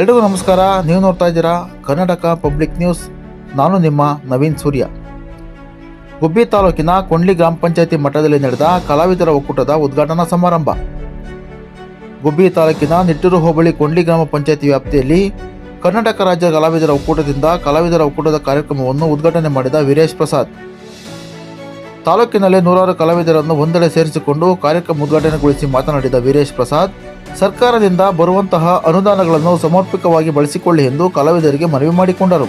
ಎಲ್ರಿಗೂ ನಮಸ್ಕಾರ. ನೀವು ನೋಡ್ತಾ ಇದ್ದೀರಾ ಕರ್ನಾಟಕ ಪಬ್ಲಿಕ್ ನ್ಯೂಸ್. ನಾನು ನಿಮ್ಮ ನವೀನ್ ಸೂರ್ಯ. ಗುಬ್ಬಿ ತಾಲೂಕಿನ ಕೊಂಡ್ಲಿ ಗ್ರಾಮ ಪಂಚಾಯತಿ ಮಠದಲ್ಲಿ ನಡೆದ ಕಲಾವಿದರ ಒಕ್ಕೂಟದ ಉದ್ಘಾಟನಾ ಸಮಾರಂಭ. ಗುಬ್ಬಿ ತಾಲೂಕಿನ ನಿಟ್ಟೂರು ಹೋಬಳಿ ಕೊಂಡ್ಲಿ ಗ್ರಾಮ ಪಂಚಾಯತಿ ವ್ಯಾಪ್ತಿಯಲ್ಲಿ ಕರ್ನಾಟಕ ರಾಜ್ಯ ಕಲಾವಿದರ ಒಕ್ಕೂಟದಿಂದ ಕಲಾವಿದರ ಒಕ್ಕೂಟದ ಕಾರ್ಯಕ್ರಮವನ್ನು ಉದ್ಘಾಟನೆ ಮಾಡಿದ ವೀರೇಶ್ ಪ್ರಸಾದ್. ತಾಲೂಕಿನಲ್ಲಿ ನೂರಾರು ಕಲಾವಿದರನ್ನು ಒಂದೆಡೆ ಸೇರಿಸಿಕೊಂಡು ಕಾರ್ಯಕ್ರಮ ಉದ್ಘಾಟನೆಗೊಳಿಸಿ ಮಾತನಾಡಿದ ವೀರೇಶ್ ಪ್ರಸಾದ್ ಸರ್ಕಾರದಿಂದ ಬರುವಂತಹ ಅನುದಾನಗಳನ್ನು ಸಮರ್ಪಕವಾಗಿ ಬಳಸಿಕೊಳ್ಳಿ ಎಂದು ಕಲಾವಿದರಿಗೆ ಮನವಿ ಮಾಡಿಕೊಂಡರು.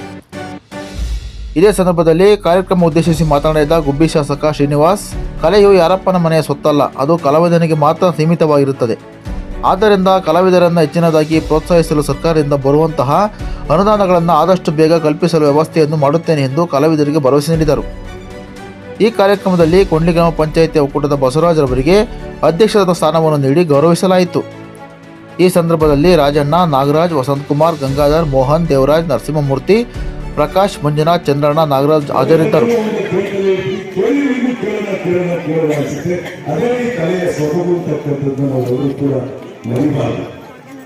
ಇದೇ ಸಂದರ್ಭದಲ್ಲಿ ಕಾರ್ಯಕ್ರಮ ಉದ್ದೇಶಿಸಿ ಮಾತನಾಡಿದ ಗುಬ್ಬಿ ಶಾಸಕ ಶ್ರೀನಿವಾಸ್, ಕಲೆಯು ಯಾರಪ್ಪನ ಮನೆಯ ಸೊತ್ತಲ್ಲ ಅದು ಕಲಾವಿದನಿಗೆ ಮಾತ್ರ ಸೀಮಿತವಾಗಿರುತ್ತದೆ. ಆದ್ದರಿಂದ ಕಲಾವಿದರನ್ನು ಹೆಚ್ಚಿನದಾಗಿ ಪ್ರೋತ್ಸಾಹಿಸಲು ಸರ್ಕಾರದಿಂದ ಬರುವಂತಹ ಅನುದಾನಗಳನ್ನು ಆದಷ್ಟು ಬೇಗ ಕಲ್ಪಿಸಲು ವ್ಯವಸ್ಥೆಯನ್ನು ಮಾಡುತ್ತೇನೆ ಎಂದು ಕಲಾವಿದರಿಗೆ ಭರವಸೆ ನೀಡಿದರು. ಈ ಕಾರ್ಯಕ್ರಮದಲ್ಲಿ ಕೊಂಡಿ ಗ್ರಾಮ ಪಂಚಾಯಿತಿ ಒಕ್ಕೂಟದ ಬಸವರಾಜರವರಿಗೆ ಅಧ್ಯಕ್ಷರ ಸ್ಥಾನವನ್ನು ನೀಡಿ ಗೌರವಿಸಲಾಯಿತು. ಈ ಸಂದರ್ಭದಲ್ಲಿ ರಾಜಣ್ಣ, ನಾಗರಾಜ್, ವಸಂತಕುಮಾರ್, ಗಂಗಾಧರ್, ಮೋಹನ್, ದೇವರಾಜ್, ನರಸಿಂಹಮೂರ್ತಿ, ಪ್ರಕಾಶ್, ಮಂಜುನಾಥ್, ಚಂದ್ರಣ್ಣ, ನಾಗರಾಜ್ ಹಾಜರಿದ್ದರು.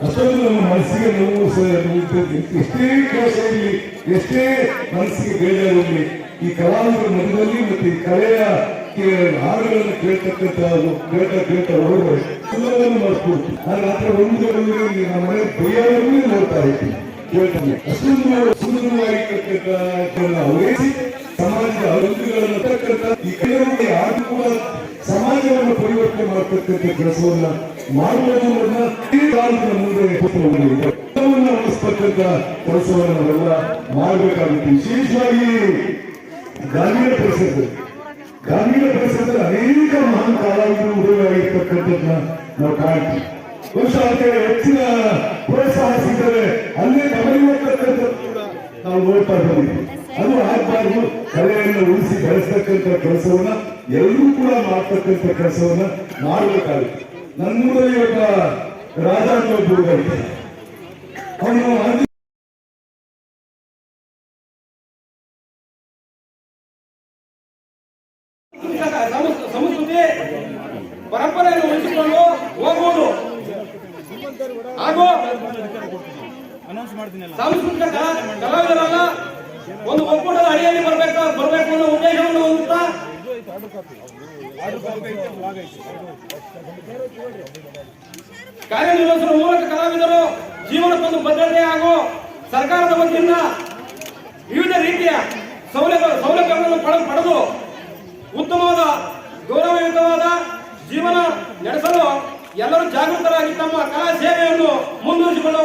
ಅಷ್ಟೊಂದು ನಮ್ಮ ಮನಸ್ಸಿಗೆ ನೋವು ಎಷ್ಟೇ ಕೆಲಸ ಇರಲಿ ಎಷ್ಟೇ ಮನಸ್ಸಿಗೆ ಬೇಜಾರಿರಲಿ ಈ ಕಲಾವಿದರ ಮಧ್ಯದಲ್ಲಿ ಮತ್ತೆ ಈ ಕಲೆಯ ಹಾಡುಗಳನ್ನು ಕೇಳ್ತಕ್ಕಂಥ ಕೇಳ್ತಾ ಕೇಳ್ತಾ ಹೋಗುವ ಎಲ್ಲವನ್ನು ಮಾಡಿಸ್ಕೊಡ್ತೀವಿ ಆ ಥರ ಒಂದು ನಮ್ಮ ಮನೆ ಬೈಯಾಗಲೂ ನೋಡ್ತಾ ಇರ್ತೀವಿ ಕೇಳ್ತಾನೆ. ಅಷ್ಟೊಂದು ಸುಂದರವಾಗಿರ್ತಕ್ಕಂಥ ಅವರೇ ಸಮಾಜದ ಅಭಿವೃದ್ಧಿಗಳನ್ನು ತಕ್ಕಂಥ ಈ ಕೈಯಲ್ಲಿ ಯಾರು ಸಮಾಜವನ್ನು ಪರಿವರ್ತನೆ ಮಾಡತಕ್ಕಂಥ ಕೆಲಸವನ್ನ ಮಾಡುವುದನ್ನ ಈ ಕಾಲದ ಮುಂದೆ ಎಲ್ಲವನ್ನ ಉಳಿಸ್ತಕ್ಕಂಥ ಕೆಲಸವನ್ನು ನಾವೆಲ್ಲ ಮಾಡಬೇಕಾಗುತ್ತೆ. ವಿಶೇಷವಾಗಿ ಗ್ರಾಮೀಣ ಪರಿಸರದಲ್ಲಿ ಗ್ರಾಮೀಣ ಪರಿಸರದಲ್ಲಿ ಅನೇಕ ಮಹಾನ್ ಕಲಾವಿದರು ಉದಯವಾಗಿರ್ತಕ್ಕಂಥದ್ದನ್ನ ನಾವು ಕಾಣ್ತೀವಿ. ಬಹುಶಃ ಅದಕ್ಕೆ ಹೆಚ್ಚಿನ ಪ್ರೋತ್ಸಾಹ ಸಿಗ್ತದೆ ಅಲ್ಲೇ ಗಮನಿರ್ತಕ್ಕಂಥದ್ದು ಕೂಡ ನಾವು ನೋಡ್ತಾ ಬಂದಿದ್ದೀವಿ. ಅದು ಆಗಬಾರ್ದು. ಕಲೆಯನ್ನು ಉಳಿಸಿ ಬೆಳೆಸ್ತಕ್ಕಂಥ ಕೆಲಸವನ್ನ ಎಲ್ಲರೂ ಕೂಡ ಮಾಡ್ತಕ್ಕಂಥ ಕೆಲಸವನ್ನ ಮಾಡಬೇಕಾಗುತ್ತೆ. ನನ್ನೂರಲ್ಲಿ ಒಬ್ಬ ರಾಜ ಅವನು ಸಾಂಸ್ಕೃತಿಕ ಕಲಾ- ಕಲಾವಿದರಲ್ಲ ಒಂದು ಒಕ್ಕೂಟದ ಅಡಿಯಲ್ಲಿ ಬರಬೇಕು ಬರಬೇಕು ಅನ್ನೋ ಉದ್ದೇಶವನ್ನು ಹೊಂದುತ್ತಾ? ಕಾರ್ಯನಿರ್ವಹಿಸುವ ಮೂಲಕ ಕಲಾವಿದರು ಜೀವನಕ್ಕೊಂದು ಭದ್ರತೆ ಹಾಗೂ ಸರ್ಕಾರದ ವತಿಯಿಂದ ವಿವಿಧ ರೀತಿಯ ಸೌಲಭ್ಯ ಸೌಲಭ್ಯಗಳನ್ನು ಪಡೆದು ಉತ್ತಮವಾದ ಗೌರವಯುತವಾದ ಜೀವನ ನಡೆಸಲು ಎಲ್ಲರೂ ಜಾಗೃತರಾಗಿ ತಮ್ಮ ಕಲಾ ಸೇವೆಯನ್ನು ಮುಂದುವರಿಸಿಕೊಂಡು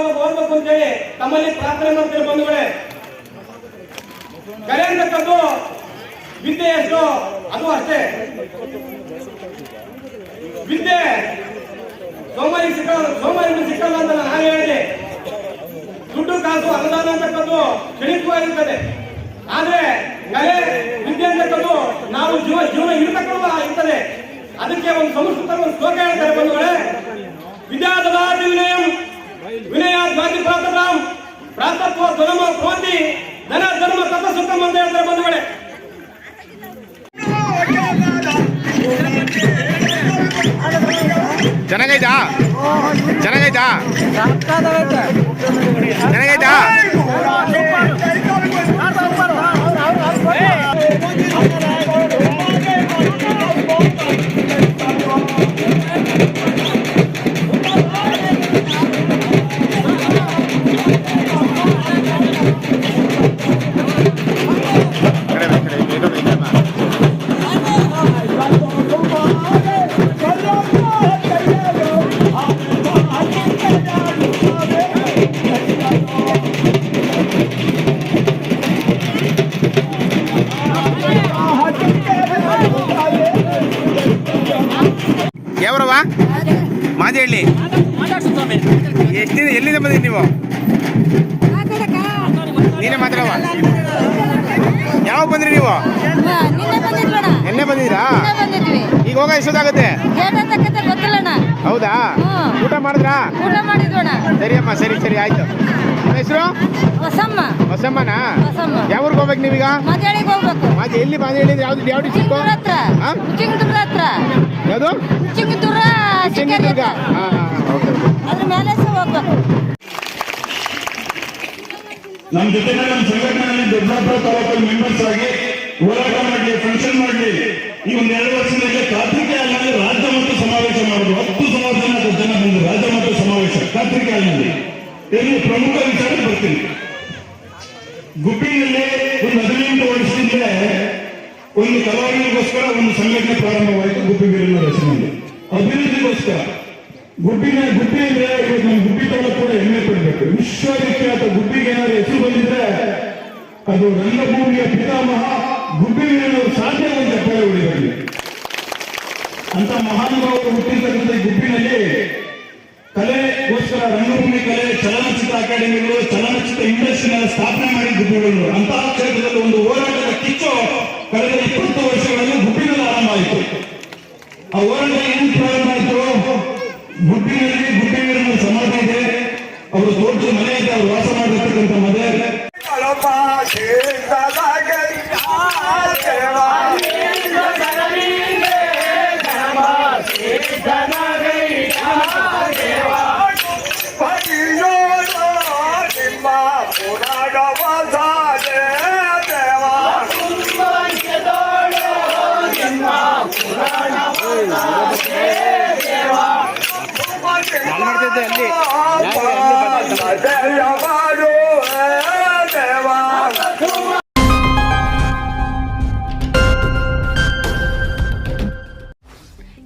ಅಂತ ಹೇಳಿ ತಮ್ಮಲ್ಲಿ ಪ್ರಾರ್ಥನೆ ಮಾಡ್ತೇನೆ ಬಂಧುಗಳೇ. ಕಲೆ ಅಂತಕ್ಕದ್ದು ವಿದ್ಯೆ ಎಷ್ಟು, ಅದು ಅಷ್ಟೇ. ವಿದ್ಯೆ ಸೋಮಾರಿ ಸಿಕ್ಕಲ್ಲ ಸೋಮಾರಿ ಸಿಕ್ಕಲ್ಲ ಅಂತ ನಾನು ಹೇಳಿದೆ. ದುಡ್ಡು ಕಾಸು ಅನುದಾನ ಅಂತಕ್ಕದ್ದು ಕ್ಷಣಿಕವಾಗಿರ್ತದೆ ಆದ್ರೆ ಕಲೆ, ವಿದ್ಯೆ ಅಂತಕ್ಕದ್ದು ನಾವು ಜೀವ, ಜೀವನ ಇರ್ತಕ್ಕದ್ದು ಇರ್ತದೆ. ಅದಕ್ಕೆ ಒಂದು ಸಂಸ್ಕೃತ ಒಂದು ಶ್ಲೋಕ ಹೇಳ್ತಾರೆ ಬಂಧುಗಳೇ ವಿದ್ಯಾದದಾತಿ ವಿನಯಂ ವಿನಯ ಧ್ವಾತಿ ಪ್ರಾತರಾಮ್ ಪ್ರಾತತ್ವ ಧರ್ಮ ಭವಂತಿ ಧನ ಧರ್ಮ ತಪ ಸುಖಂ ಅಂತ ಹೇಳ್ತಾರೆ ಬಂಧುಗಳೇ ಚೆನ್ನಾಗೈತಾ ಚೆನ್ನಾಗೈತಾ ಚೆನ್ನಾಗೈತಾ ಮಾದೇಹಳ್ಳಿ ಎಷ್ಟಿದೆ ಎಲ್ಲಿಂದ ಬಂದಿರಿ ನೀವು? ನೀನೇ ಮಾತಾಡವ? ಯಾವಾಗ ಬಂದ್ರಿ ನೀವು? ನಿನ್ನೆ ಎಣ್ಣೆ ಬಂದಿದ್ರಾ ಈಗ ಹೋಗ ಎಷ್ಟೊತ್ತಾಗುತ್ತೆ? ಹೌದಾ? ಊಟ ಮಾಡಿದ್ರಾ? ಸರಿ ಅಮ್ಮ ಸರಿ ಸರಿ ಆಯ್ತು. ಹೆಸರು? ಹೊಸಮ್ಮ ಹೊಸಮ್ಮನಾ? ಹೊಸಮ್ಮ. ಯಾವ ಊರಿಗೆ ಹೋಗ್ಬೇಕು ನೀವೀಗ? ಮಾತೆ ಎಲ್ಲಿ ಮಾದೇಹಳ್ಳಿ ಯಾವ್ದು ಯಾವ ಡಿಸ್ಟಿಕ್ ಹತ್ರ. ಯಾವುದು? ಶಿಕಾರಿ ಚೆಂಗಿದುರ್ಗ. ಹಾಂ ಓಕೆ ಅದ್ರ ಮೇಲೆ ಹೋಗ್ಬೇಕು. ನಮ್ಮ ಜೊತೆ ನಮ್ಮ ಸಂಘಟನೆಯಲ್ಲಿ ದೊಡ್ಡಬಳ್ಳಾಪುರ ತಾಲೂಕಲ್ಲಿ ಮೆಂಬರ್ಸ್ ಆಗಿ ಹೋರಾಟ ಮಾಡಲಿ ಫಂಕ್ಷನ್ ಮಾಡಲಿ ಈ ಒಂದು ಎರಡು ವರ್ಷದಲ್ಲಿ ಕಾರ್ತಿಕೆ ಹಾಲಿನಲ್ಲಿ ರಾಜ್ಯ ಮಟ್ಟ ಸಮಾವೇಶ ಮಾಡೋದು. ಹತ್ತು ಸಾವಿರ ಜನ ಜನ ಬಂದು ರಾಜ್ಯ ಮಟ್ಟ ಸಮಾವೇಶ ಕಾರ್ತಿಕೆ ಹಾಲಿನಲ್ಲಿ. ಇಲ್ಲಿ ಪ್ರಮುಖ ವಿಚಾರ ಬರ್ತೀನಿ. ಗುಬ್ಬಿನಲ್ಲಿ ಒಂದು ಹದಿನೆಂಟು ವರ್ಷದಿಂದ ಒಂದು ಕಲಾವಿದರಿಗೋಸ್ಕರ ಒಂದು ಸಂಘಟನೆ ಪ್ರಾರಂಭವಾಯಿತು ಗುಬ್ಬಿ ವೀರಣ್ಣ ರಚನೆಯಲ್ಲಿ. ಅಭಿವೃದ್ಧಿಗೋಸ್ಕರ. ಗುಬ್ಬಿನ ಗುಬ್ಬಿ ಅಂದ್ರೆ ನಮ್ಮ ಗುಬ್ಬಿ ತಾಲೂಕು ಕೂಡ ಹೆಮ್ಮೆ ಪಡಬೇಕು. ವಿಶ್ವವಿಖ್ಯಾತ ಗುಬ್ಬಿಗೆ ಏನಾದ್ರು ಹೆಸರು ಬಂದಿದ್ರೆ ಅದು ರಂಗಭೂಮಿಯ ಪಿತಾಮಹ ಗುಬ್ಬಿ ವೀರಣ್ಣವರು ಸಾಧ್ಯ ಒಂದು ಚಪ್ಪಾಳೆ ಅಂತ ಮಹಾನುಭಾವರು ಹುಟ್ಟಿರ್ತಕ್ಕಂಥ ಗುಬ್ಬಿನಲ್ಲಿ ಕಲೆಗೋಸ್ಕರ ರಂಗಭೂಮಿ ಕಲೆ, ಚಲನಚಿತ್ರ ಅಕಾಡೆಮಿಗಳು, ಚಲನಚಿತ್ರ ಇಂಡಸ್ಟ್ರಿನ ಸ್ಥಾಪನೆ ಮಾಡಿ ಗುಬ್ಬಿಗಳು. ಅಂತಹ ಕ್ಷೇತ್ರದಲ್ಲಿ ಒಂದು ಹೋರಾಟದ ಕಿಚ್ಚು ಕಳೆದ ಇಪ್ಪತ್ತು ವರ್ಷಗಳಲ್ಲಿ ಗುಬ್ಬಿನಲ್ಲಿ ಆರಂಭ ಆಯಿತು. ಆ ಹೋರಾಟ ಏನು ಪ್ರಾರಂಭ ಆಯಿತು? ಗುಬ್ಬಿನಲ್ಲಿ ಗುಬ್ಬಿಗಳ ಸಮಾಧಿ ಇದೆ. ಅವರು ದೊಡ್ಡ ಮನೆ ಇದೆ, ಅವರು ವಾಸ ಮಾಡಿರ್ತಕ್ಕಂಥ ಮನೆ.